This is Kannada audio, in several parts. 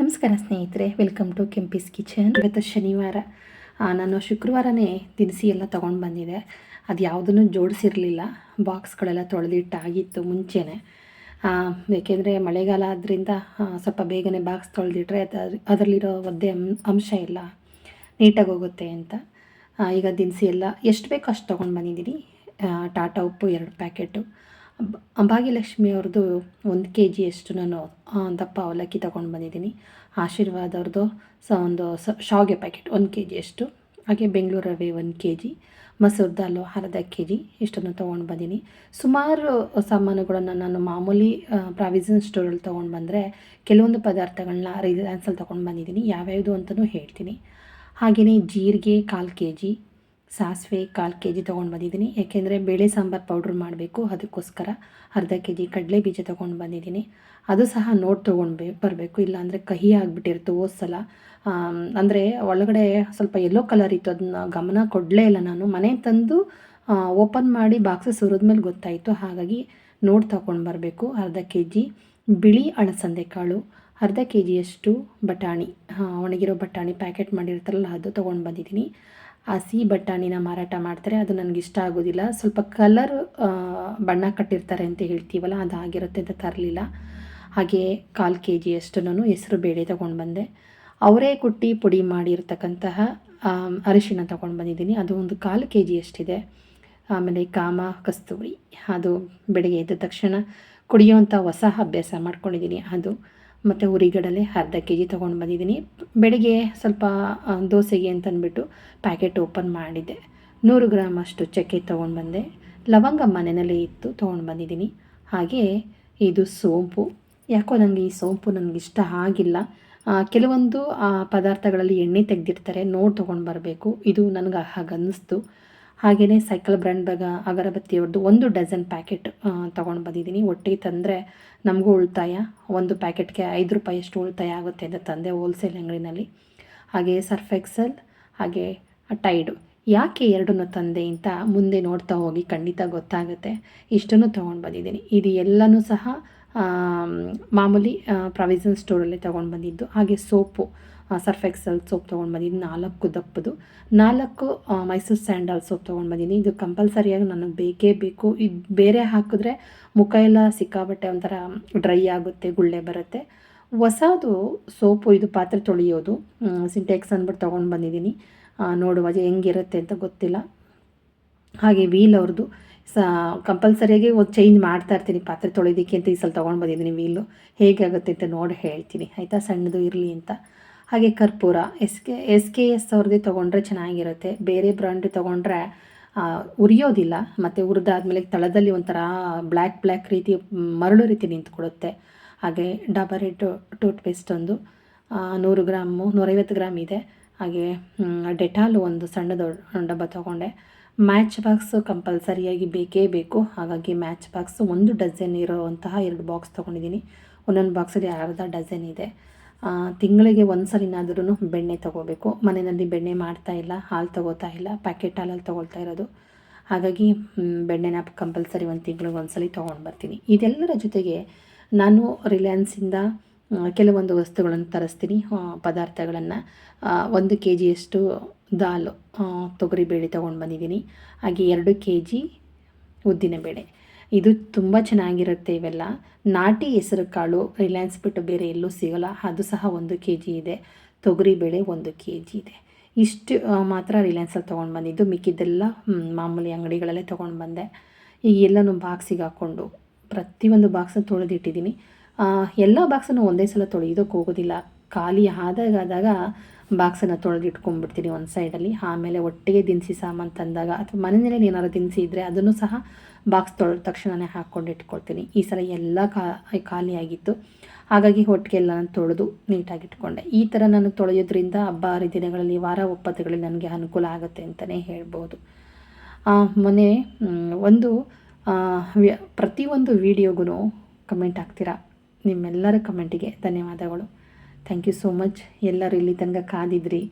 ನಮಸ್ಕಾರ ಸ್ನೇಹಿತರೆ ವೆಲ್ಕಮ್ ಟು ಕೆಂಪಿಸ್ ಕಿಚನ್ ಇವತ್ತು ಶನಿವಾರ. ನಾನು ಶುಕ್ರವಾರನೇ ದಿನಸಿ ಎಲ್ಲ ತೊಗೊಂಡು ಬಂದಿದೆ. ಅದು ಯಾವುದನ್ನು ಜೋಡಿಸಿರಲಿಲ್ಲ. ಬಾಕ್ಸ್ಗಳೆಲ್ಲ ತೊಳೆದಿಟ್ಟಾಗಿತ್ತು ಮುಂಚೆನೇ. ಏಕೆಂದರೆ ಮಳೆಗಾಲ ಆದ್ದರಿಂದ ಸ್ವಲ್ಪ ಬೇಗನೆ ಬಾಕ್ಸ್ ತೊಳೆದಿಟ್ರೆ ಅದರಲ್ಲಿರೋ ಒದ್ದೆ ಅಂಶ ಎಲ್ಲ ನೀಟಾಗಿ ಹೋಗುತ್ತೆ ಅಂತ. ಈಗ ದಿನಸಿ ಎಲ್ಲ ಎಷ್ಟು ಬೇಕೋ ಅಷ್ಟು ತೊಗೊಂಡು ಬಂದಿದ್ದೀನಿ. ಟಾಟಾ ಉಪ್ಪು ಎರಡು ಪ್ಯಾಕೆಟು. ಭಾಗ್ಯಲಕ್ಷ್ಮಿ ಅವ್ರದ್ದು ಒಂದು ಕೆ ಜಿಯಷ್ಟು ನಾನು ದಪ್ಪ ಅವಲಕ್ಕಿ ತಗೊಂಡು ಬಂದಿದ್ದೀನಿ. ಆಶೀರ್ವಾದ ಅವ್ರದ್ದು ಸ ಒಂದು ಸ, ಶಾವಿಗೆ ಪ್ಯಾಕೆಟ್ ಒಂದು ಕೆ ಜಿಯಷ್ಟು ಹಾಗೆ ಬೆಂಗಳೂರು ರವೆ ಒಂದು ಕೆ ಜಿ ಮಸೂರ್ ದಾಲು ಅರ್ಧ ಕೆ ಜಿ ಇಷ್ಟನ್ನು ತೊಗೊಂಡು ಬಂದೀನಿ. ಸುಮಾರು ಸಾಮಾನುಗಳನ್ನು ನಾನು ಮಾಮೂಲಿ ಪ್ರಾವಿಸನ್ ಸ್ಟೋರಲ್ಲಿ ತೊಗೊಂಡು ಬಂದರೆ ಕೆಲವೊಂದು ಪದಾರ್ಥಗಳನ್ನ ರಿಲಯನ್ಸಲ್ಲಿ ತೊಗೊಂಡು ಬಂದಿದ್ದೀನಿ ಯಾವ್ಯಾವುದು ಅಂತಲೂ ಹೇಳ್ತೀನಿ. ಹಾಗೆಯೇ ಜೀರಿಗೆ ಕಾಲು ಕೆ ಜಿ ಸಾಸಿವೆ ಕಾಲು ಕೆ ಜಿ ತೊಗೊಂಡು ಬಂದಿದ್ದೀನಿ. ಯಾಕೆಂದರೆ ಬೇಳೆ ಸಾಂಬಾರು ಪೌಡ್ರ್ ಮಾಡಬೇಕು. ಅದಕ್ಕೋಸ್ಕರ ಅರ್ಧ ಕೆ ಜಿ ಕಡಲೆ ಬೀಜ ತೊಗೊಂಡು ಬಂದಿದ್ದೀನಿ. ಅದು ಸಹ ನೋಡಿ ತೊಗೊಂಡು ಬರಬೇಕು. ಇಲ್ಲಾಂದರೆ ಕಹಿ ಆಗಿಬಿಟ್ಟಿರ್ತು ಹೋದ ಸಲ ಅಂದರೆ ಒಳಗಡೆ ಸ್ವಲ್ಪ ಎಲ್ಲೋ ಕಲರ್ ಇತ್ತು. ಅದನ್ನ ಗಮನ ಕೊಡಲೇ ಇಲ್ಲ ನಾನು. ಮನೆ ತಂದು ಓಪನ್ ಮಾಡಿ ಬಾಕ್ಸಸ್ ಸುರಿದ್ಮೇಲೆ ಗೊತ್ತಾಯಿತು. ಹಾಗಾಗಿ ನೋಡಿ ತಗೊಂಡು ಬರಬೇಕು. ಅರ್ಧ ಕೆ ಜಿ ಬಿಳಿ ಅಳಸಂದೆ ಕಾಳು, ಅರ್ಧ ಕೆ ಜಿಯಷ್ಟು ಬಟಾಣಿ ಒಣಗಿರೋ ಬಟಾಣಿ ಪ್ಯಾಕೆಟ್ ಮಾಡಿರ್ತಾರಲ್ಲ, ಅದು ತೊಗೊಂಡು ಬಂದಿದ್ದೀನಿ. ಹಸಿ ಬಟಾಣಿನ ಮಾರಾಟ ಮಾಡ್ತಾರೆ, ಅದು ನನಗೆ ಇಷ್ಟ ಆಗೋದಿಲ್ಲ. ಸ್ವಲ್ಪ ಕಲರ್ ಬಣ್ಣ ಕಟ್ಟಿರ್ತಾರೆ ಅಂತ ಹೇಳ್ತೀವಲ್ಲ, ಅದು ಆಗಿರುತ್ತೆ ಅಂತ ತರಲಿಲ್ಲ. ಹಾಗೆ ಕಾಲು ಕೆ ಜಿಯಷ್ಟು ನಾನು ಹೆಸರು ಬೇಳೆ ತೊಗೊಂಡು ಬಂದೆ. ಅವರೇ ಕುಟ್ಟಿ ಪುಡಿ ಮಾಡಿರ್ತಕ್ಕಂತಹ ಅರಿಶಿನ ತೊಗೊಂಡು ಬಂದಿದ್ದೀನಿ. ಅದು ಒಂದು ಕಾಲು ಕೆ ಜಿಯಷ್ಟಿದೆ ಆಮೇಲೆ ಕಾಮ ಕಸ್ತೂರಿ, ಅದು ಬೆಳಗ್ಗೆ ಎದ್ದ ತಕ್ಷಣ ಕುಡಿಯುವಂಥ ಹೊಸ ಅಭ್ಯಾಸ ಮಾಡ್ಕೊಂಡಿದ್ದೀನಿ. ಅದು ಮತ್ತು ಹುರಿಗಡಲೆ ಅರ್ಧ ಕೆ ಜಿ ತೊಗೊಂಡು ಬಂದಿದ್ದೀನಿ. ಬೆಳಿಗ್ಗೆ ಸ್ವಲ್ಪ ದೋಸೆಗೆ ಅಂತಂದ್ಬಿಟ್ಟು ಪ್ಯಾಕೆಟ್ ಓಪನ್ ಮಾಡಿದ್ದೆ. ನೂರು ಗ್ರಾಮ್ ಅಷ್ಟು ಚಕ್ಕೆ ತೊಗೊಂಡು ಬಂದೆ. ಲವಂಗ ಮನೆಯಲ್ಲೇ ಇತ್ತು, ತೊಗೊಂಡು ಬಂದಿದ್ದೀನಿ. ಹಾಗೆ ಇದು ಸೋಂಪು. ಯಾಕೋ ನನಗೆ ಈ ಸೋಂಪು ನನಗೆ ಇಷ್ಟ ಆಗಿಲ್ಲ. ಕೆಲವೊಂದು ಪದಾರ್ಥಗಳಲ್ಲಿ ಎಣ್ಣೆ ತೆಗೆದಿರ್ತಾರೆ, ನೋಡಿ ತೊಗೊಂಡು ಬರಬೇಕು. ಇದು ನನಗೆ ಹಾಗೆ ಅನ್ನಿಸ್ತು ಹಾಗೆಯೇ ಸೈಕಲ್ ಬ್ರ್ಯಾಂಡ್ ಬಗ ಅಗರಬತ್ತಿಯವ್ರದ್ದು ಒಂದು ಡಜನ್ ಪ್ಯಾಕೆಟ್ ತೊಗೊಂಡು ಬಂದಿದ್ದೀನಿ. ಒಟ್ಟಿಗೆ ತಂದರೆ ನಮಗೂ ಉಳಿತಾಯ. ಒಂದು ಪ್ಯಾಕೆಟ್ಗೆ ಐದು ರೂಪಾಯಿಯಷ್ಟು ಉಳಿತಾಯ ಆಗುತ್ತೆ ಅಂತ ತಂದೆ ಹೋಲ್ಸೇಲ್ ಅಂಗಡಿನಲ್ಲಿ. ಹಾಗೆ ಸರ್ಫ್ ಎಕ್ಸೆಲ್ ಹಾಗೆ ಟೈಡು ಯಾಕೆ ಎರಡನ್ನು ತಂದೆ ಅಂತ ಮುಂದೆ ನೋಡ್ತಾ ಹೋಗಿ ಖಂಡಿತ ಗೊತ್ತಾಗುತ್ತೆ. ಇಷ್ಟನ್ನು ತೊಗೊಂಡು ಬಂದಿದ್ದೀನಿ. ಇದು ಎಲ್ಲನೂ ಸಹ ಮಾಮೂಲಿ ಪ್ರಾವಿಷನ್ ಸ್ಟೋರಲ್ಲಿ ತೊಗೊಂಡು ಬಂದಿದ್ದು. ಹಾಗೆ ಸೋಪು ಸರ್ಫ್ ಎಕ್ಸೆಲ್ ಸೋಪ್ ತೊಗೊಂಡು ಬಂದಿದ್ದು. ನಾಲ್ಕು ದಪ್ಪದು. ನಾಲ್ಕು ಮೈಸೂರು ಸ್ಯಾಂಡಲ್ ಸೋಪ್ ತೊಗೊಂಡು ಬಂದಿದ್ದೀನಿ. ಇದು ಕಂಪಲ್ಸರಿಯಾಗಿ ನನಗೆ ಬೇಕೇ ಬೇಕು. ಇದು ಬೇರೆ ಹಾಕಿದ್ರೆ ಮುಖ ಎಲ್ಲ ಸಿಕ್ಕಾಬಟ್ಟೆ ಒಂಥರ ಡ್ರೈ ಆಗುತ್ತೆ, ಗುಳ್ಳೆ ಬರುತ್ತೆ. ಹೊಸದು ಸೋಪು, ಇದು ಪಾತ್ರೆ ತೊಳೆಯೋದು. ಸಿಂಟೆಕ್ಸ್ ಅಂದ್ಬಿಟ್ಟು ತೊಗೊಂಡು ಬಂದಿದ್ದೀನಿ. ನೋಡುವ ಹೆಂಗಿರುತ್ತೆ ಅಂತ ಗೊತ್ತಿಲ್ಲ. ಹಾಗೆ ವೀಲ್ ಅವ್ರದ್ದು ಸ, ಕಂಪಲ್ಸರಿಯಾಗಿ ಒಂದು ಚೇಂಜ್ ಮಾಡ್ತಾ ಇರ್ತೀನಿ. ಪಾತ್ರೆ ತೊಳೆಯೋದಕ್ಕೆ ಅಂತ ಈ ಸಲ ತೊಗೊಂಡು ಬಂದಿದ್ದೀನಿ. ವೀಲು ಹೇಗಾಗುತ್ತೆ ಅಂತ ನೋಡಿ ಹೇಳ್ತೀನಿ. ಆಯಿತಾ? ಸಣ್ಣದು ಇರಲಿ ಅಂತ. ಹಾಗೆ ಕರ್ಪೂರ. S K S K S ಅವ್ರದ್ದೇ ತೊಗೊಂಡ್ರೆ ಚೆನ್ನಾಗಿರುತ್ತೆ. ಬೇರೆ ಬ್ರ್ಯಾಂಡ್ ತೊಗೊಂಡ್ರೆ ಉರಿಯೋದಿಲ್ಲ. ಮತ್ತು ಉರಿದಾದ್ಮೇಲೆ ತಳದಲ್ಲಿ ಒಂಥರ ಬ್ಲ್ಯಾಕ್ ಬ್ಲ್ಯಾಕ್ ರೀತಿ ಮರಳು ರೀತಿ ನಿಂತ್ಕೊಡುತ್ತೆ. ಹಾಗೆ ಡಬರ್ ಟೂತ್ ಪೇಸ್ಟ್ ಒಂದು ನೂರು ಗ್ರಾಮು, ನೂರೈವತ್ತು ಗ್ರಾಮ್ ಇದೆ. ಹಾಗೆ ಡೆಟಾಲ್ ಒಂದು ಸಣ್ಣದು ಡಬ್ಬ ತೊಗೊಂಡೆ. ಮ್ಯಾಚ್ ಬಾಕ್ಸು ಕಂಪಲ್ಸರಿಯಾಗಿ ಬೇಕೇ ಬೇಕು. ಹಾಗಾಗಿ ಮ್ಯಾಚ್ ಬಾಕ್ಸು ಒಂದು ಡಜನ್ ಇರೋವಂತಹ ಎರಡು ಬಾಕ್ಸ್ ತೊಗೊಂಡಿದ್ದೀನಿ. ಒಂದೊಂದು ಬಾಕ್ಸಲ್ಲಿ ಅರ್ಧ ಡಜನ್ ಇದೆ. ತಿಂಗಳಿಗೆ ಒಂದು ಸಲಿನಾದ್ರೂ ಬೆಣ್ಣೆ ತೊಗೋಬೇಕು. ಮನೆಯಲ್ಲಿ ಬೆಣ್ಣೆ ಮಾಡ್ತಾ ಇಲ್ಲ, ಹಾಲು ತೊಗೋತಾ ಇಲ್ಲ ಪ್ಯಾಕೆಟ್ ಹಾಲಲ್ಲಿ ತೊಗೊಳ್ತಾ ಇರೋದು. ಹಾಗಾಗಿ ಬೆಣ್ಣೆನ ಕಂಪಲ್ಸರಿ ಒಂದು ತಿಂಗಳಿಗೆ ಒಂದು ಸಲ ತೊಗೊಂಡು ಬರ್ತೀನಿ. ಇದೆಲ್ಲರ ಜೊತೆಗೆ ನಾನು ರಿಲಯನ್ಸಿಂದ ಕೆಲವೊಂದು ವಸ್ತುಗಳನ್ನು ತರಿಸ್ತೀನಿ. ಪದಾರ್ಥಗಳನ್ನು ಒಂದು ಕೆ ಜಿಯಷ್ಟು ದಾಲು ತೊಗರಿಬೇಳೆ ತೊಗೊಂಡು ಬಂದಿದ್ದೀನಿ. ಹಾಗೆ ಎರಡು ಕೆ ಜಿ ಉದ್ದಿನಬೇಳೆ ಇದು ತುಂಬ ಚೆನ್ನಾಗಿರುತ್ತೆ ಇವೆಲ್ಲ. ನಾಟಿ ಹೆಸರು ಕಾಳು ರಿಲಯನ್ಸ್ ಬಿಟ್ಟು ಬೇರೆ ಎಲ್ಲೂ ಸಿಗೋಲ್ಲ. ಅದು ಸಹ ಒಂದು ಕೆ ಜಿ ಇದೆ ತೊಗರಿಬೇಳೆ ಒಂದು ಕೆ ಜಿ ಇದೆ. ಇಷ್ಟು ಮಾತ್ರ ರಿಲಯನ್ಸಲ್ಲಿ ತೊಗೊಂಡು ಬಂದಿದ್ದು. ಮಿಕ್ಕಿದ್ದೆಲ್ಲ ಮಾಮೂಲಿ ಅಂಗಡಿಗಳಲ್ಲೇ ತೊಗೊಂಡು ಬಂದೆ. ಈಗ ಎಲ್ಲನೂ ಬಾಕ್ಸಿಗೆ ಹಾಕ್ಕೊಂಡು ಪ್ರತಿಯೊಂದು ಬಾಕ್ಸನ್ನು ತೊಳೆದಿಟ್ಟಿದ್ದೀನಿ. ಎಲ್ಲ ಬಾಕ್ಸನ್ನು ಒಂದೇ ಸಲ ತೊಳೆಯೋದಕ್ಕೆ ಹೋಗೋದಿಲ್ಲ. ಖಾಲಿ ಆದಾಗಾದಾಗ ಆದಾಗ ಬಾಕ್ಸನ್ನು ತೊಳೆದು ಇಟ್ಕೊಂಡ್ಬಿಡ್ತೀನಿ ಒಂದು ಸೈಡಲ್ಲಿ ಆಮೇಲೆ ಒಟ್ಟಿಗೆ ದಿನಸಿ ಸಾಮಾನು ತಂದಾಗ ಅಥವಾ ಮನೆಯಲ್ಲಿ ಏನಾದ್ರು ದಿನಸಿ ಇದ್ದರೆ ಅದನ್ನು ಸಹ ಬಾಕ್ಸ್ ತೊಳೆದ ತಕ್ಷಣವೇ ಹಾಕ್ಕೊಂಡು ಇಟ್ಕೊಳ್ತೀನಿ. ಈ ಸಲ ಎಲ್ಲ ಕಾ ಖಾಲಿಯಾಗಿತ್ತು ಹಾಗಾಗಿ ಒಟ್ಟಿಗೆ ಎಲ್ಲ ನಾನು ತೊಳೆದು ನೀಟಾಗಿ ಇಟ್ಕೊಂಡೆ. ಈ ಥರ ನಾನು ತೊಳೆಯೋದ್ರಿಂದ ಹಬ್ಬ ಹರಿದಿನಗಳಲ್ಲಿ ವಾರ ಒಪ್ಪತ್ತುಗಳಲ್ಲಿ ನನಗೆ ಅನುಕೂಲ ಆಗುತ್ತೆ ಅಂತಲೇ ಹೇಳ್ಬೋದು. ಮೊನ್ನೆ ಒಂದು ಪ್ರತಿಯೊಂದು ವೀಡಿಯೋಗೂ ಕಮೆಂಟ್ ಹಾಕ್ತೀರಾ? ನಿಮ್ಮೆಲ್ಲರ ಕಮೆಂಟಿಗೆ ಧನ್ಯವಾದಗಳು. ಥ್ಯಾಂಕ್ ಯು ಸೋ ಮಚ್ ಎಲ್ಲರೂ ಇಲ್ಲಿ ತನಕ ಕಾದಿದ್ರಿ.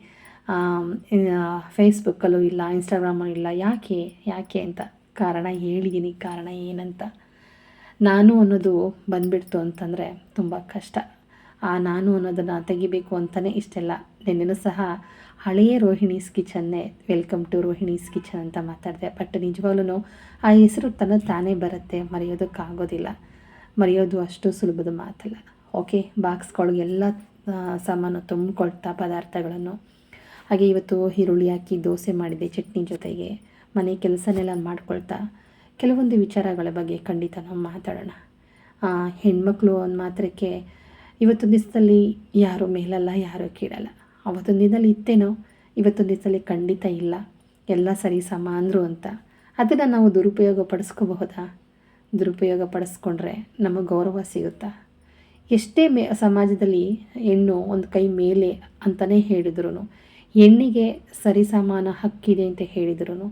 ಫೇಸ್ಬುಕ್ಕಲ್ಲೂ ಇಲ್ಲ ಇನ್ಸ್ಟಾಗ್ರಾಮಲ್ಲೂ ಇಲ್ಲ, ಯಾಕೆ ಯಾಕೆ ಅಂತ ಕಾರಣ ಹೇಳಿದ್ದೀನಿ ಕಾರಣ ಏನಂತ. ನಾನು ಅನ್ನೋದು ಬಂದ್ಬಿಡ್ತು ಅಂತಂದರೆ ತುಂಬ ಕಷ್ಟ. ಆ, ನಾನು ಅನ್ನೋದನ್ನು ತೆಗಿಬೇಕು ಅಂತಲೇ ಇಷ್ಟೆಲ್ಲ. ನಿನ್ನೆನೂ ಸಹ ಹಳೆಯ ರೋಹಿಣೀಸ್ ಕಿಚನ್ನೇ ವೆಲ್ಕಮ್ ಟು ರೋಹಿಣೀಸ್ ಕಿಚನ್ ಅಂತ ಮಾತಾಡಿದೆ. ಬಟ್ ನಿಜವಾಗ್ಲೂ ಆ ಹೆಸರು ತನ್ನ ತಾನೇ ಬರುತ್ತೆ, ಮರೆಯೋದಕ್ಕಾಗೋದಿಲ್ಲ. ಮರೆಯೋದು ಅಷ್ಟು ಸುಲಭದ ಮಾತಲ್ಲ. ಓಕೆ ಬಾಕ್ಸ್ಗಳಿಗೆಲ್ಲ ಸಾಮಾನು ತುಂಬಿಕೊಳ್ತಾ ಪದಾರ್ಥಗಳನ್ನು. ಹಾಗೆ ಇವತ್ತು ಈರುಳ್ಳಿ ಹಾಕಿ ದೋಸೆ ಮಾಡಿದೆ ಚಟ್ನಿ ಜೊತೆಗೆ. ಮನೆ ಕೆಲಸನೆಲ್ಲ ಮಾಡ್ಕೊಳ್ತಾ. ಕೆಲವೊಂದು ವಿಚಾರಗಳ ಬಗ್ಗೆ ಖಂಡಿತ ನಾವು ಮಾತಾಡೋಣ. ಹೆಣ್ಮಕ್ಳು ಒಂದು ಮಾತ್ರಕ್ಕೆ ಇವತ್ತೊಂದು ದಿವಸದಲ್ಲಿ ಯಾರು ಮೇಲಲ್ಲ, ಯಾರು ಕೀಳಲ್ಲ. ಅವತ್ತೊಂದು ದಿನದಲ್ಲಿ ಇತ್ತೇನೋ, ಇವತ್ತೊಂದು ದಿವಸದಲ್ಲಿ ಖಂಡಿತ ಇಲ್ಲ. ಎಲ್ಲ ಸರಿ ಸಮ ಅಂದರು ಅಂತ. ಅದನ್ನು ನಾವು ದುರುಪಯೋಗ ಪಡಿಸ್ಕೋಬಹುದಾ ದುರುಪಯೋಗ ಪಡಿಸ್ಕೊಂಡ್ರೆ ನಮಗೆ ಗೌರವ ಸಿಗುತ್ತಾ? ಎಷ್ಟೇ ಮೇ, ಸಮಾಜದಲ್ಲಿ ಹೆಣ್ಣು ಒಂದು ಕೈ ಮೇಲೆ ಅಂತಲೇ ಹೇಳಿದ್ರು ಹೆಣ್ಣಿಗೆ ಸರಿಸಮಾನ ಹಕ್ಕಿದೆ ಅಂತ ಹೇಳಿದ್ರು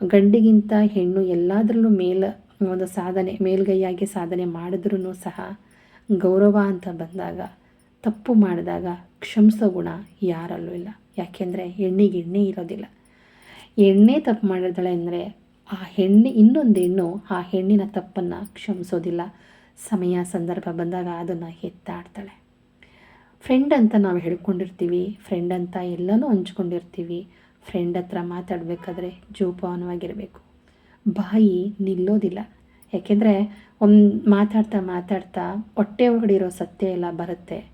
ಗಂಡಿಗಿಂತ ಹೆಣ್ಣು ಎಲ್ಲದರಲ್ಲೂ ಮೇಲ, ಒಂದು ಸಾಧನೆ, ಮೇಲ್ಗೈಯಾಗಿ ಸಾಧನೆ ಮಾಡಿದ್ರೂ ಸಹ ಗೌರವ ಅಂತ ಬಂದಾಗ, ತಪ್ಪು ಮಾಡಿದಾಗ ಕ್ಷಮಿಸೋ ಗುಣ ಯಾರಲ್ಲೂ ಇಲ್ಲ. ಯಾಕೆಂದರೆ ಹೆಣ್ಣಿಗೆ ಎಣ್ಣೆ ಇರೋದಿಲ್ಲ. ಎಣ್ಣೆ ತಪ್ಪು ಮಾಡಿದಾಳೆ ಅಂದರೆ ಆ ಹೆಣ್ಣು ಇನ್ನೊಂದು ಹೆಣ್ಣು, ಆ ಹೆಣ್ಣಿನ ತಪ್ಪನ್ನು ಕ್ಷಮಿಸೋದಿಲ್ಲ. ಸಮಯ, ಸಂದರ್ಭ ಬಂದಾಗ ಅದನ್ನು ಎತ್ತಾಡ್ತಾಳೆ ಫ್ರೆಂಡ್ ಅಂತ ನಾವು ಹೇಳ್ಕೊಂಡಿರ್ತೀವಿ ಫ್ರೆಂಡ್ ಅಂತ ಎಲ್ಲನೂ ಹಂಚ್ಕೊಂಡಿರ್ತೀವಿ. ಫ್ರೆಂಡ್ ಹತ್ರ ಮಾತಾಡಬೇಕಾದ್ರೆ ಜೋಪಾನವಾಗಿರಬೇಕು. ಬಾಯಿ ನಿಲ್ಲೋದಿಲ್ಲ. ಯಾಕೆಂದರೆ ಒಂದು ಮಾತಾಡ್ತಾ ಮಾತಾಡ್ತಾ ಹೊಟ್ಟೆ ಒಳಗಡೆ ಇರೋ ಸತ್ಯ ಎಲ್ಲ ಬರುತ್ತೆ.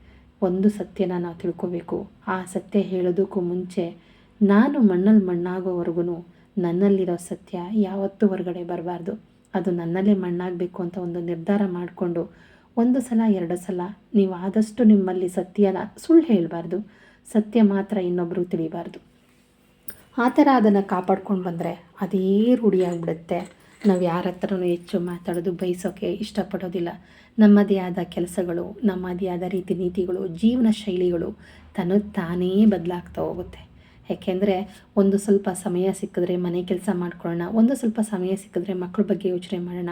ಒಂದು ಸತ್ಯನ ನಾವು ತಿಳ್ಕೋಬೇಕು. ಆ ಸತ್ಯ ಹೇಳೋದಕ್ಕೂ ಮುಂಚೆ ನಾನು ಮಣ್ಣಲ್ಲಿ ಮಣ್ಣಾಗೋವರೆಗೂ ನನ್ನಲ್ಲಿರೋ ಸತ್ಯ ಯಾವತ್ತೂ ಹೊರಗಡೆ ಬರಬಾರ್ದು. ಅದು ನನ್ನಲ್ಲೇ ಮಣ್ಣಾಗಬೇಕು ಅಂತ ಒಂದು ನಿರ್ಧಾರ ಮಾಡಿಕೊಂಡು ಒಂದು ಸಲ, ಎರಡು ಸಲ ನೀವು ಆದಷ್ಟು ನಿಮ್ಮಲ್ಲಿ ಸತ್ಯನ ಸುಳ್ಳು ಹೇಳಬಾರ್ದು. ಸತ್ಯ ಮಾತ್ರ ಇನ್ನೊಬ್ಬರು ತಿಳಿಬಾರ್ದು. ಆ ಥರ ಅದನ್ನು ಕಾಪಾಡ್ಕೊಂಡು ಬಂದರೆ ಅದೇ ರೂಢಿಯಾಗಿಬಿಡುತ್ತೆ. ನಾವು ಯಾರ ಹತ್ರನೂ ಹೆಚ್ಚು ಮಾತಾಡೋದು, ಬಯಸೋಕೆ ಇಷ್ಟಪಡೋದಿಲ್ಲ. ನಮ್ಮದೇ ಆದ ಕೆಲಸಗಳು, ನಮ್ಮದೇ ಆದ ರೀತಿ ನೀತಿಗಳು, ಜೀವನ ಶೈಲಿಗಳು ತನ್ನ ತಾನೇ ಬದಲಾಗ್ತಾ ಹೋಗುತ್ತೆ. ಯಾಕೆಂದರೆ ಒಂದು ಸ್ವಲ್ಪ ಸಮಯ ಸಿಕ್ಕಿದ್ರೆ ಮನೆ ಕೆಲಸ ಮಾಡ್ಕೊಳ್ಳೋಣ, ಒಂದು ಸ್ವಲ್ಪ ಸಮಯ ಸಿಕ್ಕಿದ್ರೆ ಮಕ್ಕಳ ಬಗ್ಗೆ ಯೋಚನೆ ಮಾಡೋಣ,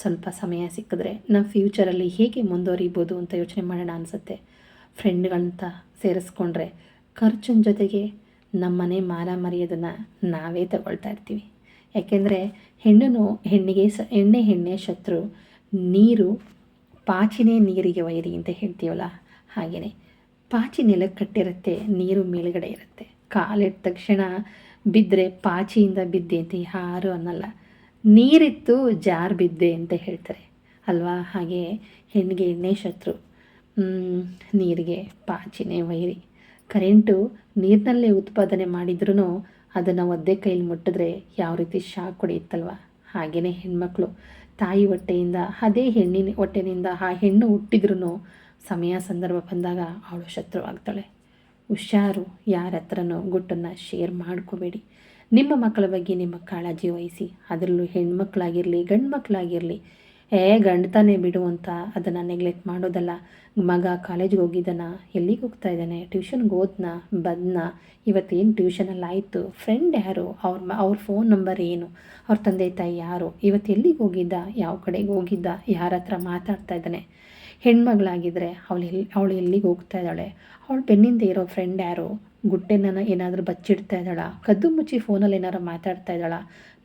ಸ್ವಲ್ಪ ಸಮಯ ಸಿಕ್ಕಿದ್ರೆ ನಮ್ಮ ಫ್ಯೂಚರಲ್ಲಿ ಹೇಗೆ ಮುಂದುವರಿಬೋದು ಅಂತ ಯೋಚನೆ ಮಾಡೋಣ ಅನಿಸುತ್ತೆ. ಫ್ರೆಂಡ್ಗಳಂತ ಸೇರಿಸ್ಕೊಂಡ್ರೆ ಖರ್ಚಿನ ಜೊತೆಗೆ ನಮ್ಮನೆ ಮಾನ ಮರ್ಯಾದನ್ನು ನಾವೇ ತಗೊಳ್ತಾ ಇರ್ತೀವಿ. ಯಾಕೆಂದರೆ ಹೆಣ್ಣು ಹೆಣ್ಣಿಗೆ ಸ, ಎಣ್ಣೆ ಹೆಣ್ಣೆ ಶತ್ರು, ನೀರು ಪಾಚಿನೇ ನೀರಿಗೆ ವೈರಿ ಅಂತ ಹೇಳ್ತೀವಲ್ಲ ಹಾಗೆಯೇ ಪಾಚಿ ನೆಲಕ್ಕೆ ಕಟ್ಟಿರುತ್ತೆ, ನೀರು ಮೇಲುಗಡೆ ಇರುತ್ತೆ. ಕಾಲಿಟ್ಟ ತಕ್ಷಣ ಬಿದ್ದರೆ ಪಾಚಿಯಿಂದ ಬಿದ್ದೆ ಅಂತ ಯಾರು ಅನ್ನಲ್ಲ. ನೀರಿತ್ತು ಜಾರ್ ಬಿದ್ದೆ ಅಂತ ಹೇಳ್ತಾರೆ. ಅಲ್ವಾ? ಹಾಗೆ ಹೆಣ್ಣಿಗೆ ಎಣ್ಣೆ ಶತ್ರು. ನೀರಿಗೆ ಪಾಚಿನೇ ವೈರಿ. ಕರೆಂಟು ನೀರಿನಲ್ಲೇ ಉತ್ಪಾದನೆ ಮಾಡಿದ್ರೂ ಅದನ್ನು ಒದ್ದೆ ಕೈಲಿ ಮುಟ್ಟಿದ್ರೆ ಯಾವ ರೀತಿ ಶಾಕ್ ಹೊಡೆಯುತ್ತಲ್ವ? ಹಾಗೆಯೇ ಹೆಣ್ಮಕ್ಳು. ತಾಯಿ ಹೊಟ್ಟೆಯಿಂದ, ಅದೇ ಹೆಣ್ಣಿನ ಹೊಟ್ಟೆನಿಂದ ಆ ಹೆಣ್ಣು ಹುಟ್ಟಿದ್ರೂ ಸಮಯ, ಸಂದರ್ಭ ಬಂದಾಗ ಅವಳು ಶತ್ರು ಆಗ್ತಾಳೆ ಹುಷಾರು ಯಾರ ಹತ್ರನೂ ಗುಟ್ಟನ್ನು ಶೇರ್ ಮಾಡ್ಕೋಬೇಡಿ. ನಿಮ್ಮ ಮಕ್ಕಳ ಬಗ್ಗೆ ನಿಮ್ಮ ಕಾಳಜಿ ವಹಿಸಿ. ಅದರಲ್ಲೂ ಹೆಣ್ಮಕ್ಳಾಗಿರಲಿ ಗಂಡು ಮಕ್ಕಳಾಗಿರಲಿ ಏ ಗಂಡತಾನೆ ಬಿಡು ಅಂತ ಅದನ್ನು ನೆಗ್ಲೆಕ್ಟ್ ಮಾಡೋದಲ್ಲ. ಮಗ ಕಾಲೇಜ್ಗೆ ಹೋಗಿದ್ದಾನ, ಎಲ್ಲಿಗೆ ಹೋಗ್ತಾ ಇದ್ದಾನೆ? ಟ್ಯೂಷನ್ಗೆ ಓದ್ನ ಬದ್ನ? ಇವತ್ತೇನು ಟ್ಯೂಷನಲ್ಲಿ ಆಯಿತು? ಫ್ರೆಂಡ್ ಯಾರು? ಅವ್ರ ಅವ್ರ ಫೋನ್ ನಂಬರ್ ಏನು? ಅವ್ರ ತಂದೆ ತಾಯಿ ಯಾರು? ಇವತ್ತು ಎಲ್ಲಿಗೆ ಹೋಗಿದ್ದ? ಯಾವ ಕಡೆಗೆ ಹೋಗಿದ್ದ? ಯಾರ ಹತ್ರ ಮಾತಾಡ್ತಾ ಇದ್ದಾನೆ? ಹೆಣ್ಮಗಳಾಗಿದ್ದರೆ ಅವಳು ಎಲ್ಲಿ ಅವಳು ಎಲ್ಲಿಗೆ ಹೋಗ್ತಾ ಇದ್ದಾಳೆ? ಅವಳು ಬೆನ್ನಿಂದ ಇರೋ ಫ್ರೆಂಡ್ ಯಾರು? ಗುಟ್ಟೆನ ಏನಾದರೂ ಬಚ್ಚಿಡ್ತಾ ಇದ್ದಾಳ? ಕದ್ದು ಮುಚ್ಚಿ ಫೋನಲ್ಲಿ ಏನಾರು ಮಾತಾಡ್ತಾ ಇದ್ದಾಳ?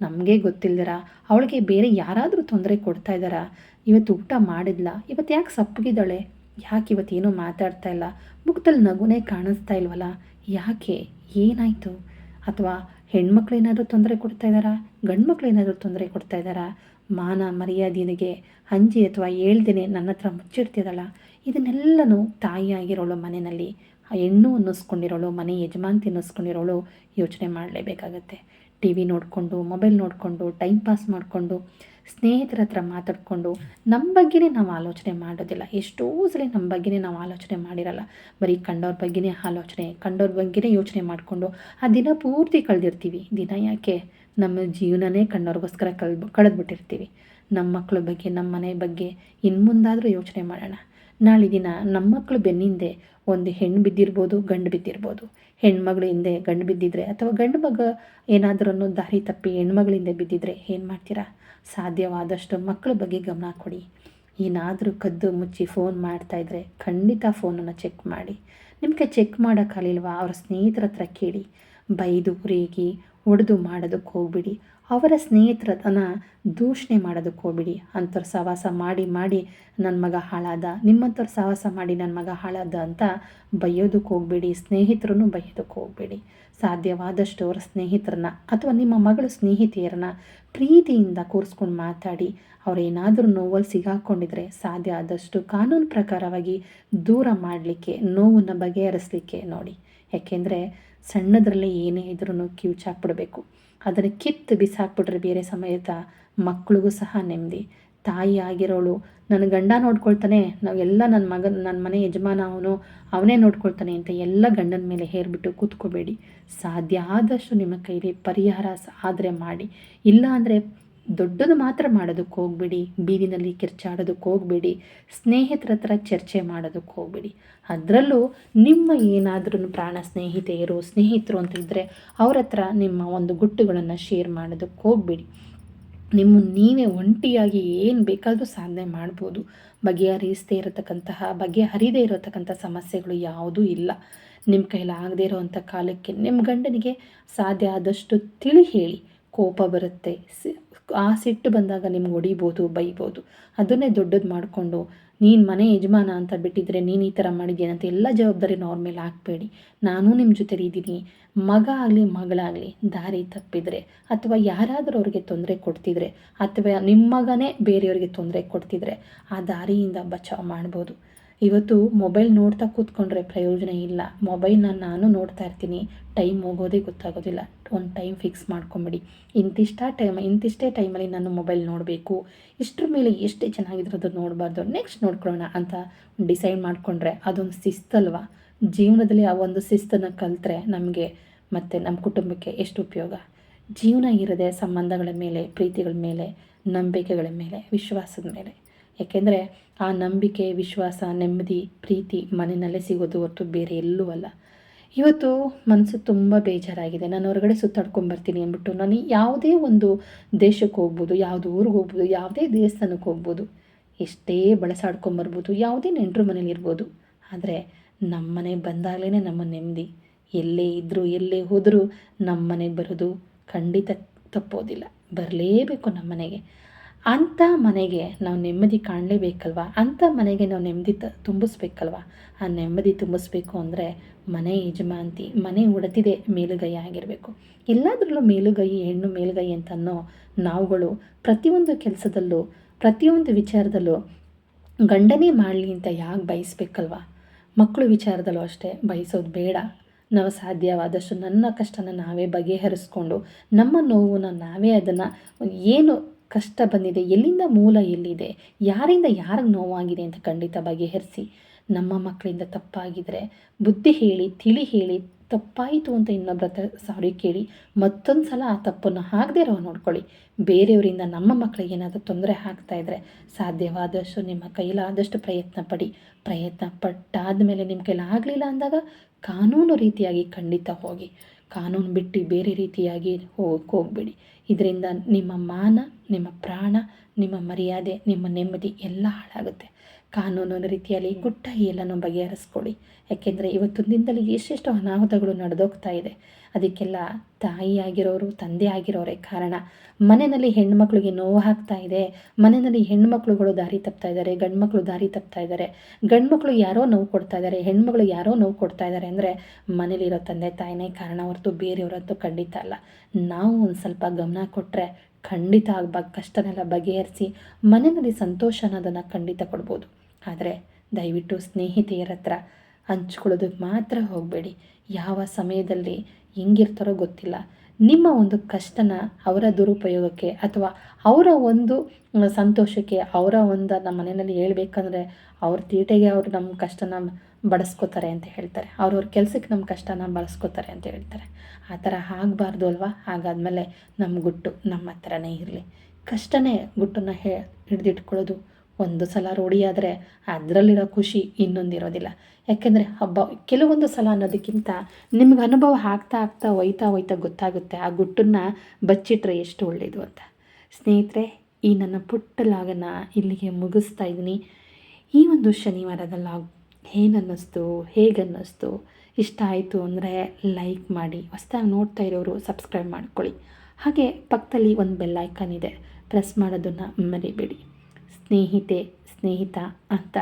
ನಮಗೆ ಗೊತ್ತಿಲ್ದಿರ? ಅವಳಿಗೆ ಬೇರೆ ಯಾರಾದರೂ ತೊಂದರೆ ಕೊಡ್ತಾ ಇದ್ದಾರಾ? ಇವತ್ತು ಊಟ ಮಾಡಿದ್ಲ, ಇವತ್ತು ಯಾಕೆ ಸಪ್ಪಗಿದ್ದಾಳೆ? ಯಾಕೆ ಇವತ್ತೇನೂ ಮಾತಾಡ್ತಾ ಇಲ್ಲ? ಮುಖದಲ್ಲಿ ನಗುನೇ ಕಾಣಿಸ್ತಾ ಇಲ್ವಲ್ಲ ಯಾಕೆ? ಏನಾಯಿತು? ಅಥವಾ ಹೆಣ್ಮಕ್ಳು ಏನಾದರೂ ತೊಂದರೆ ಕೊಡ್ತಾ ಇದ್ದಾರಾ? ಗಂಡು ಏನಾದರೂ ತೊಂದರೆ ಕೊಡ್ತಾ ಇದ್ದಾರಾ? ಮಾನ ಮರ್ಯಾದೆಗೆ ಹಂಜಿ ಅಥವಾ ಹೇಳ್ದೇನೆ ನನ್ನ ಹತ್ರ ಮುಚ್ಚಿಡ್ತಿದ್ದಾಳ. ಇದನ್ನೆಲ್ಲನೂ ತಾಯಿಯಾಗಿರೋಳು ಮನೆಯಲ್ಲಿ. ಹೆಣ್ಣು ಅನ್ನಿಸ್ಕೊಂಡಿರೋಳು, ಮನೆ ಯಜಮಾನ್ತಿ ಅನ್ನಿಸ್ಕೊಂಡಿರೋಳು ಯೋಚನೆ ಮಾಡಲೇಬೇಕಾಗತ್ತೆ. ಟಿ ವಿ ನೋಡಿಕೊಂಡು, ಮೊಬೈಲ್ ನೋಡಿಕೊಂಡು, ಟೈಮ್ ಪಾಸ್ ಮಾಡಿಕೊಂಡು, ಸ್ನೇಹಿತರ ಹತ್ರ ಮಾತಾಡಿಕೊಂಡು, ನಮ್ಮ ಬಗ್ಗೆನೇ ನಾವು ಆಲೋಚನೆ ಮಾಡೋದಿಲ್ಲ. ಎಷ್ಟೋ ಸಲ ನಮ್ಮ ಬಗ್ಗೆನೇ ನಾವು ಆಲೋಚನೆ ಮಾಡಿರಲ್ಲ. ಬರೀ ಕಂಡವ್ರ ಬಗ್ಗೆನೇ ಆಲೋಚನೆ, ಕಂಡವ್ರ ಬಗ್ಗೆನೇ ಯೋಚನೆ ಮಾಡಿಕೊಂಡು, ಆ ದಿನ ಪೂರ್ತಿ ಕಳೆದಿರ್ತೀವಿ. ದಿನ ಯಾಕೆ? ನಮ್ಮ ಜೀವನನೇ ಕಣ್ಣವ್ರಿಗೋಸ್ಕರ ಕಳ್ ಕಳೆದ್ಬಿಟ್ಟಿರ್ತೀವಿ. ನಮ್ಮ ಮಕ್ಕಳ ಬಗ್ಗೆ, ನಮ್ಮ ಮನೆ ಬಗ್ಗೆ ಇನ್ನು ಮುಂದಾದರೂ ಯೋಚನೆ ಮಾಡೋಣ. ನಾಳೆ ದಿನ ನಮ್ಮ ಮಕ್ಕಳು ಬೆನ್ನಿಂದೆ ಒಂದು ಹೆಣ್ಣು ಬಿದ್ದಿರ್ಬೋದು, ಗಂಡು ಬಿದ್ದಿರ್ಬೋದು. ಹೆಣ್ಮಗಳು ಹಿಂದೆ ಗಂಡು ಬಿದ್ದಿದ್ರೆ ಅಥವಾ ಗಂಡು ಮಗ ಏನಾದರೂ ದಾರಿ ತಪ್ಪಿ ಹೆಣ್ಮಗಳಿಂದ ಬಿದ್ದಿದ್ರೆ ಏನು ಮಾಡ್ತೀರಾ? ಸಾಧ್ಯವಾದಷ್ಟು ಮಕ್ಕಳ ಬಗ್ಗೆ ಗಮನ ಕೊಡಿ. ಏನಾದರೂ ಕದ್ದು ಮುಚ್ಚಿ ಫೋನ್ ಮಾಡ್ತಾಯಿದ್ರೆ ಖಂಡಿತ ಫೋನನ್ನು ಚೆಕ್ ಮಾಡಿ. ನಿಮಗೆ ಚೆಕ್ ಮಾಡೋಕ್ಕಾಗಲಿಲ್ವಾ ಅವ್ರ ಸ್ನೇಹಿತರ ಹತ್ರ ಕೇಳಿ. ಬೈದು, ರೇಗಿ ಒಡೆದು ಮಾಡೋದಕ್ಕೆ ಹೋಗ್ಬಿಡಿ. ಅವರ ಸ್ನೇಹಿತರತನ ದೂಷಣೆ ಮಾಡೋದಕ್ಕೆ ಹೋಗ್ಬಿಡಿ. ಅಂಥವ್ರ ಸಹವಾಸ ಮಾಡಿ ಮಾಡಿ ನನ್ನ ಮಗ ಹಾಳಾದ, ನಿಮ್ಮಂಥವ್ರ ಸಹವಾಸ ಮಾಡಿ ನನ್ನ ಮಗ ಹಾಳಾದ ಅಂತ ಬೈಯೋದಕ್ಕೆ ಹೋಗ್ಬೇಡಿ. ಸ್ನೇಹಿತರನ್ನು ಬೈಯೋದಕ್ಕೆ ಹೋಗ್ಬೇಡಿ. ಸಾಧ್ಯವಾದಷ್ಟು ಅವರ ಸ್ನೇಹಿತರನ್ನ ಅಥವಾ ನಿಮ್ಮ ಮಗಳು ಸ್ನೇಹಿತೆಯರನ್ನ ಪ್ರೀತಿಯಿಂದ ಕೂರಿಸ್ಕೊಂಡು ಮಾತಾಡಿ. ಅವರೇನಾದರೂ ನೋವಲ್ಲಿ ಸಿಗಾಕೊಂಡಿದ್ರೆ ಸಾಧ್ಯ ಆದಷ್ಟು ಕಾನೂನು ಪ್ರಕಾರವಾಗಿ ದೂರ ಮಾಡಲಿಕ್ಕೆ, ನೋವನ್ನು ಬಗೆಹರಿಸಲಿಕ್ಕೆ ನೋಡಿ. ಯಾಕೆಂದರೆ ಸಣ್ಣದರಲ್ಲೇ ಏನೇ ಇದ್ರೂ ಕಿವುಚಾಕ್ಬಿಡಬೇಕು ಅದನ್ನು ಕಿತ್ತು ಬಿಸಾಕ್ಬಿಟ್ರೆ ಬೇರೆ ಸಮೇತ ಮಕ್ಕಳಿಗೂ ಸಹ ನೆಮ್ಮದಿ. ತಾಯಿ ಆಗಿರೋಳು, ನನ್ನ ಗಂಡ ನೋಡ್ಕೊಳ್ತಾನೆ, ನಾವು ಎಲ್ಲ ನನ್ನ ಮಗನ ನನ್ನ ಮನೆ ಯಜಮಾನ ಅವನು, ಅವನೇ ನೋಡ್ಕೊಳ್ತಾನೆ ಅಂತ ಎಲ್ಲ ಗಂಡನ ಮೇಲೆ ಹೇರ್ಬಿಟ್ಟು ಕೂತ್ಕೋಬೇಡಿ. ಸಾಧ್ಯ ಆದಷ್ಟು ನಿಮ್ಮ ಕೈಲಿ ಪರಿಹಾರ ಆದರೆ ಮಾಡಿ. ಇಲ್ಲ ಅಂದರೆ ದೊಡ್ಡದು ಮಾತ್ರ ಮಾಡೋದಕ್ಕೆ ಹೋಗ್ಬೇಡಿ, ಬೀದಿನಲ್ಲಿ ಕಿರ್ಚಾಡೋದಕ್ಕೆ ಹೋಗಬೇಡಿ, ಸ್ನೇಹಿತರ ಹತ್ರ ಚರ್ಚೆ ಮಾಡೋದಕ್ಕೆ ಹೋಗಬೇಡಿ. ಅದರಲ್ಲೂ ನಿಮ್ಮ ಏನಾದ್ರೂ ಪ್ರಾಣ ಸ್ನೇಹಿತೆಯರು, ಸ್ನೇಹಿತರು ಅಂತ ಇದ್ದರೆ ಅವ್ರ ಹತ್ರ ನಿಮ್ಮ ಒಂದು ಗುಟ್ಟುಗಳನ್ನು ಶೇರ್ ಮಾಡೋದಕ್ಕೆ ಹೋಗಬೇಡಿ. ನಿಮ್ಮ ನೀವೇ ಒಂಟಿಯಾಗಿ ಏನು ಬೇಕಾದರೂ ಸಾಧನೆ ಮಾಡ್ಬೋದು. ಬಗೆಹರಿಸದೇ ಇರತಕ್ಕಂತಹ, ಬಗೆಹರಿದೇ ಇರತಕ್ಕಂಥ ಸಮಸ್ಯೆಗಳು ಯಾವುದೂ ಇಲ್ಲ. ನಿಮ್ಮ ಕೈಲಾಗದೇ ಇರೋವಂಥ ಕಾಲಕ್ಕೆ ನಿಮ್ಮ ಗಂಡನಿಗೆ ಸಾಧ್ಯ ಆದಷ್ಟು ತಿಳಿ ಹೇಳಿ. ಕೋಪ ಬರುತ್ತೆ. ಆ ಸಿಟ್ಟು ಬಂದಾಗ ನಿಮ್ಗೆ ಹೊಡಿಬೋದು, ಬೈಬೋದು. ಅದನ್ನೇ ದೊಡ್ಡದು ಮಾಡಿಕೊಂಡು ನೀನು ಮನೆ ಯಜಮಾನ ಅಂತ ಬಿಟ್ಟಿದ್ರೆ ನೀನು ಈ ಥರ ಮಾಡಿದ್ಯಾ ಅಂತ ಎಲ್ಲ ಜವಾಬ್ದಾರಿನ ಅವ್ರ ಮೇಲೆ ಹಾಕ್ಬೇಡಿ. ನಾನು ನಿಮ್ಮ ಜೊತೆ ಇದ್ದೀನಿ. ಮಗ ಆಗಲಿ, ಮಗಳಾಗಲಿ, ದಾರಿ ತಪ್ಪಿದರೆ ಅಥವಾ ಯಾರಾದರೂ ಅವ್ರಿಗೆ ತೊಂದರೆ ಕೊಡ್ತಿದ್ರೆ ಅಥವಾ ನಿಮ್ಮ ಮಗನೇ ಬೇರೆಯವ್ರಿಗೆ ತೊಂದರೆ ಕೊಡ್ತಿದ್ರೆ ಆ ದಾರಿಯಿಂದ ಬಚಾವ್ ಮಾಡ್ಬೋದು. ಇವತ್ತು ಮೊಬೈಲ್ ನೋಡ್ತಾ ಕೂತ್ಕೊಂಡ್ರೆ ಪ್ರಯೋಜನ ಇಲ್ಲ. ಮೊಬೈಲ್ನ ನಾನು ನೋಡ್ತಾ ಇರ್ತೀನಿ. ಟೈಮ್ ಹೋಗೋದೇ ಗೊತ್ತಾಗೋದಿಲ್ಲ. ಒಂದು ಟೈಮ್ ಫಿಕ್ಸ್ ಮಾಡ್ಕೊಂಬಿಡಿ. ಇಂತಿಷ್ಟ ಟೈಮ್, ಇಂತಿಷ್ಟೇ ಟೈಮಲ್ಲಿ ನಾನು ಮೊಬೈಲ್ ನೋಡಬೇಕು. ಇಷ್ಟರ ಮೇಲೆ ಎಷ್ಟೇ ಚೆನ್ನಾಗಿರೋದು ನೋಡಬಾರ್ದು. ನೆಕ್ಸ್ಟ್ ನೋಡ್ಕೊಳ್ಳೋಣ ಅಂತ ಡಿಸೈಡ್ ಮಾಡಿಕೊಂಡ್ರೆ ಅದೊಂದು ಶಿಸ್ತಲ್ವ? ಜೀವನದಲ್ಲಿ ಆ ಒಂದು ಶಿಸ್ತನ್ನು ಕಲಿತ್ರೆ ನಮಗೆ ಮತ್ತು ನಮ್ಮ ಕುಟುಂಬಕ್ಕೆ ಎಷ್ಟು ಉಪಯೋಗ? ಜೀವನ ಇರದೆ ಸಂಬಂಧಗಳ ಮೇಲೆ, ಪ್ರೀತಿಗಳ ಮೇಲೆ, ನಂಬಿಕೆಗಳ ಮೇಲೆ, ವಿಶ್ವಾಸದ ಮೇಲೆ. ಏಕೆಂದರೆ ಆ ನಂಬಿಕೆ, ವಿಶ್ವಾಸ, ನೆಮ್ಮದಿ, ಪ್ರೀತಿ ಮನೆಯಲ್ಲೇ ಸಿಗೋದು ಹೊರತು ಬೇರೆ ಎಲ್ಲೂ ಅಲ್ಲ. ಇವತ್ತು ಮನಸ್ಸು ತುಂಬ ಬೇಜಾರಾಗಿದೆ. ನಾನು ಹೊರಗಡೆ ಸುತ್ತಾಡ್ಕೊಂಬರ್ತೀನಿ ಅಂದ್ಬಿಟ್ಟು ನಾನು ಯಾವುದೇ ಒಂದು ದೇಶಕ್ಕೆ ಹೋಗ್ಬೋದು, ಯಾವುದು ಊರಿಗೆ ಹೋಗ್ಬೋದು, ಯಾವುದೇ ದೇವಸ್ಥಾನಕ್ಕೆ ಹೋಗ್ಬೋದು, ಎಷ್ಟೇ ಬಳಸಾಡ್ಕೊಂಬರ್ಬೋದು, ಯಾವುದೇ ನೆಂಟರು ಮನೇಲಿ ಇರ್ಬೋದು. ಆದರೆ ನಮ್ಮ ಮನೆಗೆ ಬಂದಾಗಲೇ ನಮ್ಮ ನೆಮ್ಮದಿ. ಎಲ್ಲೇ ಇದ್ದರೂ ಎಲ್ಲೇ ಹೋದರೂ ನಮ್ಮ ಮನೆಗೆ ಬರೋದು ಖಂಡಿತ ತಪ್ಪೋದಿಲ್ಲ. ಬರಲೇಬೇಕು ನಮ್ಮ ಮನೆಗೆ ಅಂಥ ಮನೆಗೆ ನಾವು ನೆಮ್ಮದಿ ಕಾಣಲೇಬೇಕಲ್ವ? ಅಂಥ ಮನೆಗೆ ನಾವು ನೆಮ್ಮದಿ ತ, ತುಂಬಿಸ್ಬೇಕಲ್ವ? ಆ ನೆಮ್ಮದಿ ತುಂಬಿಸ್ಬೇಕು ಅಂದರೆ ಮನೆ ಯಜಮಾಂತಿ ಮನೆ ಉಡತಿದೆ ಮೇಲುಗೈ ಆಗಿರಬೇಕು. ಎಲ್ಲದರಲ್ಲೂ ಮೇಲುಗೈ, ಹೆಣ್ಣು ಮೇಲುಗೈ ಅಂತನೋ ನಾವುಗಳು ಪ್ರತಿಯೊಂದು ಕೆಲಸದಲ್ಲೂ, ಪ್ರತಿಯೊಂದು ವಿಚಾರದಲ್ಲೂ ಗಂಡನೇ ಮಾಡಲಿ ಅಂತ ಯಾಕೆ ಬಯಸ್ಬೇಕಲ್ವ? ಮಕ್ಕಳು ವಿಚಾರದಲ್ಲೂ ಅಷ್ಟೇ ಬಯಸೋದು ಬೇಡ. ನಾವು ಸಾಧ್ಯವಾದಷ್ಟು ನನ್ನ ಕಷ್ಟನ ನಾವೇ ಬಗೆಹರಿಸ್ಕೊಂಡು ನಮ್ಮ ನೋವನ್ನು ನಾವೇ ಅದನ್ನು ಏನು ಕಷ್ಟ ಬಂದಿದೆ, ಎಲ್ಲಿಂದ ಮೂಲ ಎಲ್ಲಿದೆ, ಯಾರಿಂದ ಯಾರಿಗೆ ನೋವಾಗಿದೆ ಅಂತ ಖಂಡಿತ ಬಗೆಹರಿಸಿ. ನಮ್ಮ ಮಕ್ಕಳಿಂದ ತಪ್ಪಾಗಿದ್ರೆ, ಬುದ್ಧಿ ಹೇಳಿ, ತಿಳಿ ಹೇಳಿ, ತಪ್ಪಾಯಿತು ಅಂತ ಇನ್ನೊಬ್ಬರ ಹತ್ರ ಸಾರಿ ಕೇಳಿ ಮತ್ತೊಂದು ಸಲ ಆ ತಪ್ಪನ್ನು ಹಾಕದೇ ಇರೋ ನೋಡ್ಕೊಳ್ಳಿ. ಬೇರೆಯವರಿಂದ ನಮ್ಮ ಮಕ್ಕಳಿಗೆ ಏನಾದರೂ ತೊಂದರೆ ಇದ್ದರೆ ಸಾಧ್ಯವಾದಷ್ಟು ನಿಮ್ಮ ಕೈಲಾದಷ್ಟು ಪ್ರಯತ್ನ ಪಡಿ. ಪ್ರಯತ್ನ ಪಟ್ಟಾದ ಮೇಲೆ ನಿಮ್ಮ ಕೈಲಿ ಆಗಲಿಲ್ಲ ಅಂದಾಗ ಕಾನೂನು ರೀತಿಯಾಗಿ ಖಂಡಿತ ಹೋಗಿ. ಕಾನೂನು ಬಿಟ್ಟು ಬೇರೆ ರೀತಿಯಾಗಿ ಹೋಗಕ್ಕೆ ಹೋಗ್ಬೇಡಿ. ಇದರಿಂದ ನಿಮ್ಮ ಮಾನ ನಿಮ್ಮ ಪ್ರಾಣ ನಿಮ್ಮ ಮರ್ಯಾದೆ ನಿಮ್ಮ ನೆಮ್ಮದಿ ಎಲ್ಲ ಹಾಳಾಗುತ್ತೆ. ಕಾನೂನು ರೀತಿಯಲ್ಲಿ ಗುಟ್ಟ ಎಲ್ಲನೂ ಬಗೆಹರಿಸ್ಕೊಳ್ಳಿ. ಯಾಕೆಂದರೆ ಇವತ್ತು ದಿನದಲ್ಲಿ ಎಷ್ಟೆಷ್ಟು ಅನಾಹುತಗಳು ನಡೆದೋಗ್ತಾ ಇದೆ. ಅದಕ್ಕೆಲ್ಲ ತಾಯಿ ಆಗಿರೋರು ತಂದೆ ಆಗಿರೋರೇ ಕಾರಣ. ಮನೆಯಲ್ಲಿ ಹೆಣ್ಮಕ್ಳಿಗೆ ನೋವು ಹಾಕ್ತಾ ಇದೆ. ಮನೆಯಲ್ಲಿ ಹೆಣ್ಮಕ್ಳುಗಳು ದಾರಿ ತಪ್ತಾ ಇದ್ದಾರೆ. ಗಂಡ್ಮಕ್ಳು ದಾರಿ ತಪ್ತಾ ಇದ್ದಾರೆ. ಗಂಡ್ಮಕ್ಳು ಯಾರೋ ನೋವು ಕೊಡ್ತಾ ಇದ್ದಾರೆ. ಹೆಣ್ಮಕ್ಳು ಯಾರೋ ನೋವು ಕೊಡ್ತಾ ಇದ್ದಾರೆ ಅಂದರೆ ಮನೇಲಿರೋ ತಂದೆ ತಾಯಿನೇ ಕಾರಣ ಹೊರತು ಬೇರೆಯವರಂತೂ ಖಂಡಿತ ಅಲ್ಲ. ನಾವು ಒಂದು ಸ್ವಲ್ಪ ಗಮನ ಕೊಟ್ಟರೆ ಖಂಡಿತ ಆಗ ಕಷ್ಟನೆಲ್ಲ ಬಗೆಹರಿಸಿ ಮನೆಯಲ್ಲಿ ಸಂತೋಷ ಅನ್ನೋದನ್ನು ಖಂಡಿತ ಕೊಡ್ಬೋದು. ಆದರೆ ದಯವಿಟ್ಟು ಸ್ನೇಹಿತೆಯರ ಹತ್ರ ಹಂಚ್ಕೊಳ್ಳೋದಕ್ಕೆ ಮಾತ್ರ ಹೋಗಬೇಡಿ. ಯಾವ ಸಮಯದಲ್ಲಿ ಹೆಂಗಿರ್ತಾರೋ ಗೊತ್ತಿಲ್ಲ. ನಿಮ್ಮ ಒಂದು ಕಷ್ಟನ ಅವರ ದುರುಪಯೋಗಕ್ಕೆ ಅಥವಾ ಅವರ ಒಂದು ಸಂತೋಷಕ್ಕೆ ಅವರ ಒಂದು ನಮ್ಮ ಮನೆಯಲ್ಲಿ ಹೇಳ್ಬೇಕಂದ್ರೆ ಅವ್ರ ತೀಟೆಗೆ ಅವರು ನಮ್ಮ ಕಷ್ಟನ ಬಡಿಸ್ಕೋತಾರೆ ಅಂತ ಹೇಳ್ತಾರೆ. ಅವ್ರವ್ರ ಕೆಲಸಕ್ಕೆ ನಮ್ಮ ಕಷ್ಟನ ಬಳಸ್ಕೋತಾರೆ ಅಂತ ಹೇಳ್ತಾರೆ. ಆ ಥರ ಆಗಬಾರ್ದು ಅಲ್ವಾ? ಹಾಗಾದಮೇಲೆ ನಮ್ಮ ಗುಟ್ಟು ನಮ್ಮ ಹತ್ರನೇ ಇರಲಿ. ಕಷ್ಟನೇ ಗುಟ್ಟನ್ನು ಹೇ ಹಿಡಿದಿಟ್ಕೊಳ್ಳೋದು ಒಂದು ಸಲ ರೂಢಿಯಾದರೆ ಅದರಲ್ಲಿರೋ ಖುಷಿ ಇನ್ನೊಂದಿರೋದಿಲ್ಲ ಯಾಕೆಂದರೆ ಹಬ್ಬ ಕೆಲವೊಂದು ಸಲ ಅನ್ನೋದಕ್ಕಿಂತ ನಿಮ್ಗೆ ಅನುಭವ ಆಗ್ತಾ ಆಗ್ತಾ ಒಯ್ತಾ ಒಯ್ತಾ ಗೊತ್ತಾಗುತ್ತೆ. ಆ ಗುಟ್ಟನ್ನು ಬಚ್ಚಿಟ್ರೆ ಎಷ್ಟು ಒಳ್ಳೆಯದು ಅಂತ. ಸ್ನೇಹಿತರೆ, ಈ ನನ್ನ ಪುಟ್ಟ ಲಾಗನ ಇಲ್ಲಿಗೆ ಮುಗಿಸ್ತಾ ಇದ್ದೀನಿ. ಈ ಒಂದು ಶನಿವಾರದ ಲಾಗ್ ಏನನ್ನಿಸ್ತು, ಹೇಗನ್ನಿಸ್ತು, ಇಷ್ಟ ಆಯಿತು ಅಂದರೆ ಲೈಕ್ ಮಾಡಿ, ಹೊಸ್ದಾಗಿ ನೋಡ್ತಾ ಇರೋರು ಸಬ್ಸ್ಕ್ರೈಬ್ ಮಾಡ್ಕೊಳ್ಳಿ. ಹಾಗೆ ಪಕ್ಕದಲ್ಲಿ ಒಂದು ಬೆಲ್ ಐಕಾನ್ ಇದೆ, ಪ್ರೆಸ್ ಮಾಡೋದನ್ನು ಮರಿಬೇಡಿ. ಸ್ನೇಹಿತೆ, ಸ್ನೇಹಿತ ಅಂತ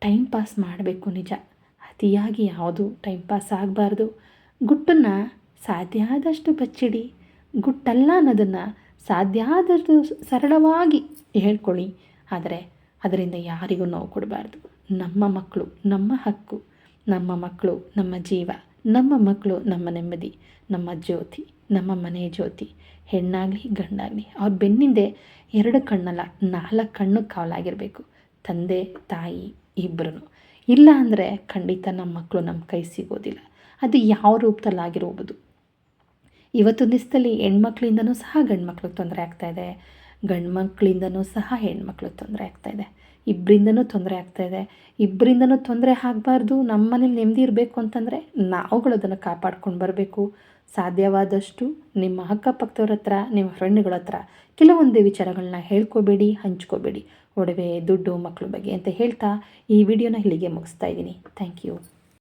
ಟೈಮ್ ಪಾಸ್ ಮಾಡಬೇಕು ನಿಜ. ಅತಿಯಾಗಿ ಯಾವುದು ಟೈಮ್ ಪಾಸ್ ಆಗಬಾರ್ದು. ಗುಟ್ಟನ್ನು ಸಾಧ್ಯ ಆದಷ್ಟು ಬಚ್ಚಿಡಿ. ಗುಟ್ಟಲ್ಲ ಅನ್ನೋದನ್ನು ಸಾಧ್ಯ ಆದಷ್ಟು ಸರಳವಾಗಿ ಹೇಳ್ಕೊಳ್ಳಿ. ಆದರೆ ಅದರಿಂದ ಯಾರಿಗೂ ನೋವು ಕೊಡಬಾರ್ದು. ನಮ್ಮ ಮಕ್ಕಳು, ನಮ್ಮ ಹಕ್ಕು. ನಮ್ಮ ಮಕ್ಕಳು, ನಮ್ಮ ಜೀವ. ನಮ್ಮ ಮಕ್ಕಳು, ನಮ್ಮ ನೆಮ್ಮದಿ. ನಮ್ಮ ಜ್ಯೋತಿ, ನಮ್ಮ ಮನೆ ಜ್ಯೋತಿ. ಹೆಣ್ಣಾಗಲಿ, ಗಂಡಾಗಲಿ. ಅವ್ರ ಬೆನ್ನಿಂದೆ ಎರಡು ಕಣ್ಣಲ್ಲ, ನಾಲ್ಕು ಕಣ್ಣು ಕಾವಲಾಗಿರಬೇಕು. ತಂದೆ, ತಾಯಿ ಇಬ್ಬರೂ ಇಲ್ಲ ಅಂದರೆ ಖಂಡಿತ ನಮ್ಮ ಮಕ್ಕಳು ನಮ್ಮ ಕೈ ಸಿಗೋದಿಲ್ಲ. ಅದು ಯಾವ ರೂಪದಲ್ಲಾಗಿರ್ಬೋದು. ಇವತ್ತು ದಿವಸದಲ್ಲಿ ಹೆಣ್ಮಕ್ಳಿಂದನೂ ಸಹ ಗಂಡು ಮಕ್ಳಿಗೆ ತೊಂದರೆ ಆಗ್ತಾಯಿದೆ ಗಂಡು ಮಕ್ಕಳಿಂದನೂ ಸಹ ಹೆಣ್ಮಕ್ಳಿಗೆ ತೊಂದರೆ ಆಗ್ತಾಯಿದೆ ಇಬ್ಬರಿಂದನೂ ತೊಂದರೆ ಆಗ್ತಾಯಿದೆ ಇಬ್ಬರಿಂದನೂ ತೊಂದರೆ ಆಗಬಾರ್ದು. ನಮ್ಮ ಮನೇಲಿ ನೆಮ್ಮದಿ ಇರಬೇಕು ಅಂತಂದರೆ ನಾವುಗಳು ಅದನ್ನು ಕಾಪಾಡ್ಕೊಂಡು ಬರಬೇಕು. ಸಾಧ್ಯವಾದಷ್ಟು ನಿಮ್ಮ ಅಕ್ಕಪಕ್ಕದವ್ರ ಹತ್ರ, ನಿಮ್ಮ ಫ್ರೆಂಡ್ಗಳ ಹತ್ರ ಕೆಲವೊಂದು ವಿಚಾರಗಳನ್ನ ಹೇಳ್ಕೊಬೇಡಿ, ಹಂಚ್ಕೋಬೇಡಿ. ಒಡವೆ, ದುಡ್ಡು ಮಕ್ಕಳ ಬಗ್ಗೆ ಅಂತ ಹೇಳ್ತಾ ಈ ವಿಡಿಯೋನ ಇಲ್ಲಿಗೆ ಮುಗಿಸ್ತಾ ಇದ್ದೀನಿ. Thank you.